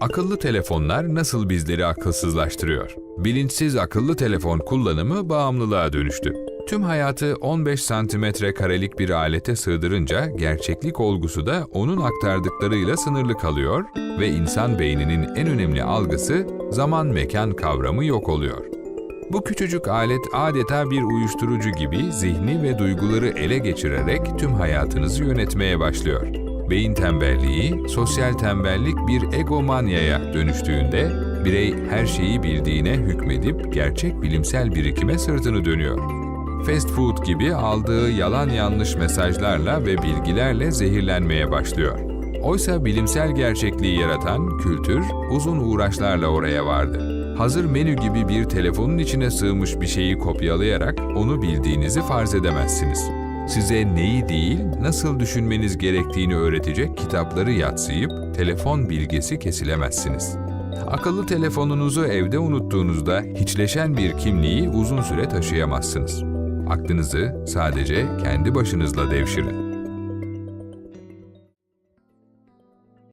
Akıllı telefonlar nasıl bizleri akılsızlaştırıyor? Bilinçsiz akıllı telefon kullanımı bağımlılığa dönüştü. Tüm hayatı 15 santimetre karelik bir alete sığdırınca gerçeklik olgusu da onun aktardıklarıyla sınırlı kalıyor ve insan beyninin en önemli algısı zaman mekan kavramı yok oluyor. Bu küçücük alet adeta bir uyuşturucu gibi zihni ve duyguları ele geçirerek tüm hayatınızı yönetmeye başlıyor. Beyin tembelliği, sosyal tembellik bir egomanyaya dönüştüğünde birey her şeyi bildiğine hükmedip gerçek bilimsel birikime sırtını dönüyor. Fast food gibi aldığı yalan yanlış mesajlarla ve bilgilerle zehirlenmeye başlıyor. Oysa bilimsel gerçekliği yaratan kültür uzun uğraşlarla oraya vardı. Hazır menü gibi bir telefonun içine sığmış bir şeyi kopyalayarak onu bildiğinizi farz edemezsiniz. Size neyi değil, nasıl düşünmeniz gerektiğini öğretecek kitapları yatsıyıp telefon bilgisi kesilemezsiniz. Akıllı telefonunuzu evde unuttuğunuzda hiçleşen bir kimliği uzun süre taşıyamazsınız. Aklınızı sadece kendi başınızla devşirin.